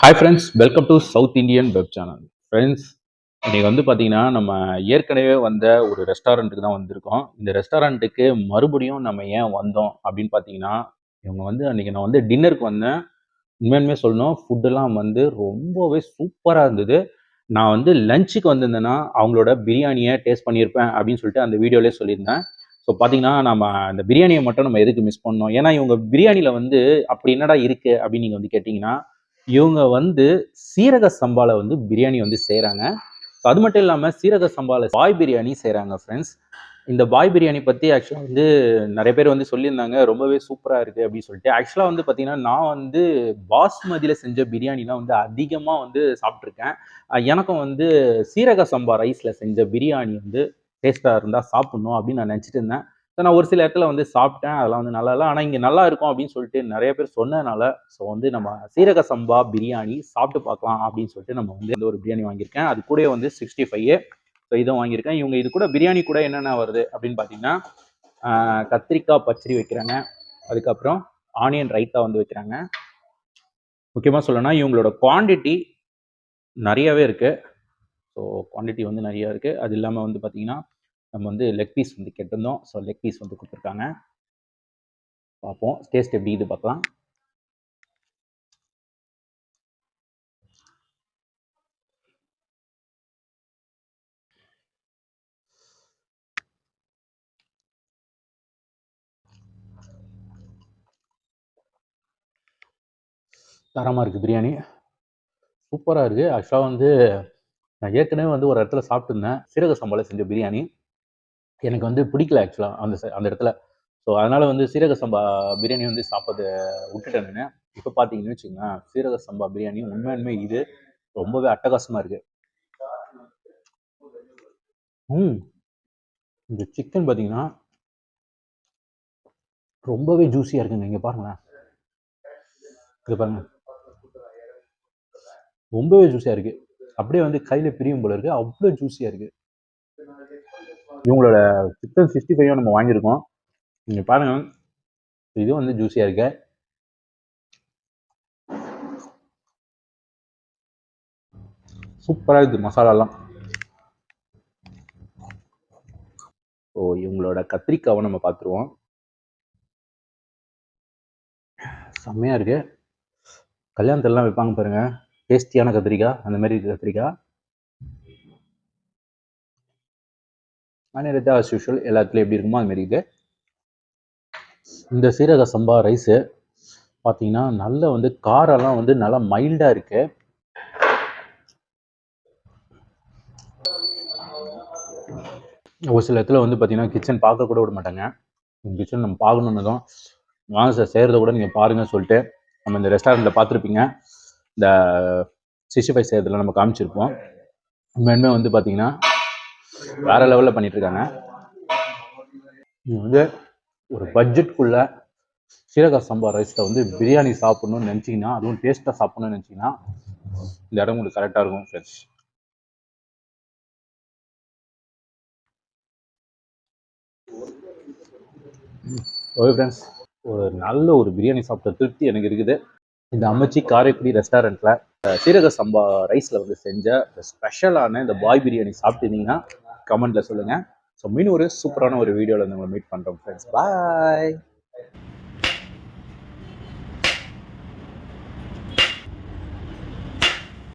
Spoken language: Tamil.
Hi friends welcome to south Indian web channel friends இன்றைக்கி வந்து பார்த்தீங்கன்னா நம்ம ஏற்கனவே வந்த ஒரு ரெஸ்டாரண்ட்டுக்கு தான் வந்திருக்கோம். இந்த ரெஸ்டாரண்ட்டுக்கு மறுபடியும் நம்ம ஏன் வந்தோம் அப்படின்னு பார்த்தீங்கன்னா இவங்க வந்து அன்றைக்கி நான் வந்து டின்னருக்கு வந்தேன். உண்மையுமே சொல்லணும் ஃபுட்டெல்லாம் வந்து ரொம்பவே சூப்பராக இருந்தது. நான் வந்து லஞ்சுக்கு வந்திருந்தேன்னா அவங்களோட பிரியாணியை டேஸ்ட் பண்ணியிருப்பேன் அப்படின்னு சொல்லிட்டு அந்த வீடியோலேயே சொல்லியிருந்தேன். ஸோ பார்த்தீங்கன்னா நம்ம அந்த பிரியாணியை மட்டும் நம்ம எதுக்கு மிஸ் பண்ணோம்? ஏன்னா இவங்க பிரியாணியில் வந்து அப்படி என்னடா இருக்குது அப்படின்னு நீங்கள் வந்து கேட்டிங்கன்னா இவங்க வந்து சீரக சம்பாவில் வந்து பிரியாணி வந்து செய்கிறாங்க ஸோ அது மட்டும் இல்லாமல் சீரக சம்பாவில் பாய் பிரியாணி செய்கிறாங்க ஃப்ரெண்ட்ஸ் இந்த பாய் பிரியாணி பற்றி ஆக்சுவலாக வந்து நிறைய பேர் வந்து சொல்லியிருந்தாங்க. ரொம்பவே சூப்பராக இருக்குது அப்படின்னு சொல்லிட்டு. ஆக்சுவலாக வந்து பார்த்தீங்கன்னா நான் வந்து பாஸ்மதியில் செஞ்ச பிரியாணிலாம் வந்து அதிகமாக வந்து சாப்பிட்ருக்கேன் எனக்கும் வந்து சீரக சம்பா ரைஸில் செஞ்ச பிரியாணி வந்து டேஸ்ட்டாக இருந்தால் சாப்பிட்ணும் அப்படின்னு நான் நினச்சிட்டு இருந்தேன். ஸோ நான் ஒரு சில இடத்துல வந்து சாப்பிட்டேன் அதெல்லாம் வந்து நல்லா இல்லை. ஆனால் இங்கே நல்லா இருக்கும் அப்படின்னு சொல்லிட்டு நிறைய பேர் சொன்னதுனால ஸோ வந்து நம்ம சீரக சம்பா பிரியாணி சாப்பிட்டு பார்க்கலாம் அப்படின்னு சொல்லிட்டு நம்ம வந்து இந்த ஒரு பிரியாணி வாங்கியிருக்கேன். அது கூட வந்து சிக்ஸ்டி ஃபைவ் ஸோ இதுவும் வாங்கியிருக்கேன். இவங்க இது கூட பிரியாணி கூட என்னென்ன வருது அப்படின்னு பார்த்தீங்கன்னா கத்திரிக்காய் பச்சடி வைக்கிறாங்க. அதுக்கப்புறம் ஆனியன் ரைத்தா வந்து வைக்கிறாங்க. முக்கியமாக சொல்லணும்னா இவங்களோட குவாண்டிட்டி நிறையவே இருக்குது ஸோ குவாண்டிட்டி வந்து நிறையா இருக்குது அது இல்லாமல் வந்து பார்த்தீங்கன்னா நம்ம வந்து லெக் பீஸ் வந்து கேட்டிருந்தோம். ஸோ லெக் பீஸ் வந்து கொடுத்துருக்காங்க. பார்ப்போம். டேஸ்ட் எப்படி இது பார்க்கலாம். தரமாக இருக்குது பிரியாணி. சூப்பராக இருக்குது ஆக்சுவலாக வந்து நான் ஏற்கனவே வந்து ஒரு இடத்துல சாப்பிட்டுருந்தேன். சீரக சம்பாவில் செஞ்ச பிரியாணி. எனக்கு வந்து பிடிக்கல ஆக்சுவலாக அந்த ச- அந்த இடத்துல. ஸோ அதனால் வந்து சீரக சம்பா பிரியாணி வந்து சாப்பிட்றது விட்டுட்டேன் நான். இப்போ பார்த்தீங்கன்னு வச்சுக்கோங்களேன் சீரக சம்பா பிரியாணி உண்மையுமே இது ரொம்பவே அட்டகாசமாக இருக்குது ம். இந்த சிக்கன் பார்த்தீங்கன்னா ரொம்பவே ஜூஸியாக இருக்குங்க. இங்கே பாருங்களேன். இது பாருங்க. ரொம்பவே ஜூஸியாக இருக்குது அப்படியே வந்து கையில் பிரியும் போல இருக்குது அவ்வளோ ஜூஸியாக இருக்குது இவங்களோட சிக்கன் சிக்ஸ்டி ஃபைவும் நம்ம வாங்கியிருக்கோம். நீங்கள் பாருங்க. இது வந்து ஜூஸியாக இருக்கு. சூப்பராக இருக்குது மசாலாலாம். ஸோ இவங்களோட கத்திரிக்காவை நம்ம பார்த்துருவோம் செம்மையாக இருக்கு. கல்யாணத்துலலாம் வைப்பாங்க பாருங்க. டேஸ்டியான கத்திரிக்காய் அந்த மாதிரி கத்திரிக்காய். ஆனால் ஆஸ் யூஷுவல் எல்லாத்துலேயும் எப்படி இருக்குமோ அதுமாரி மாதிரி இருக்கு இந்த சீரக சம்பா ரைஸு பார்த்தீங்கன்னா நல்ல வந்து காரெல்லாம் வந்து நல்லா மைல்டாக இருக்கு. ஒரு சில இடத்துல வந்து பார்த்தீங்கன்னா கிச்சன் பார்க்க கூட விட மாட்டாங்க. கிச்சன் நம்ம பார்க்கணுன்னதும் வாங்க சார் செய்கிறத கூட நீங்கள் பாருங்கன்னு சொல்லிட்டு நம்ம இந்த ரெஸ்டாரண்ட்டில் பார்த்துருப்பீங்க. இந்த சிக்ஸ்டி ஃபைவ் செய்கிறதுல நம்ம காமிச்சிருப்போம். உண்மையுமே வந்து பார்த்தீங்கன்னா வேற லெவலில் பண்ணிட்டு இருக்காங்க வந்து ஒரு பட்ஜெட்குள்ள சீரக சம்பா ரைஸில் வந்து பிரியாணி சாப்பிடணும்னு நினச்சிங்கன்னா அதுவும் டேஸ்ட்டாக சாப்பிடணும்னு நினச்சிங்கன்னா இந்த இடம் உங்களுக்கு கரெக்டாக இருக்கும் ஃப்ரெண்ட்ஸ் ஓகே ஃப்ரெண்ட்ஸ் ஒரு நல்ல ஒரு பிரியாணி சாப்பிட்ட திருப்தி எனக்கு இருக்குது. இந்த அம்மச்சி காரைக்குடி ரெஸ்டாரண்ட்டில் சீரக சம்பா ரைஸில் வந்து செஞ்ச ஸ்பெஷலான இந்த பாய் பிரியாணி சாப்பிட்டீங்கன்னா கமெண்ட்டில் சொல்லுங்கள் ஸோ மீன் ஒரு சூப்பரான ஒரு வீடியோவில் வந்து உங்களை மீட் பண்ணுறோம் ஃப்ரெண்ட்ஸ் பாய்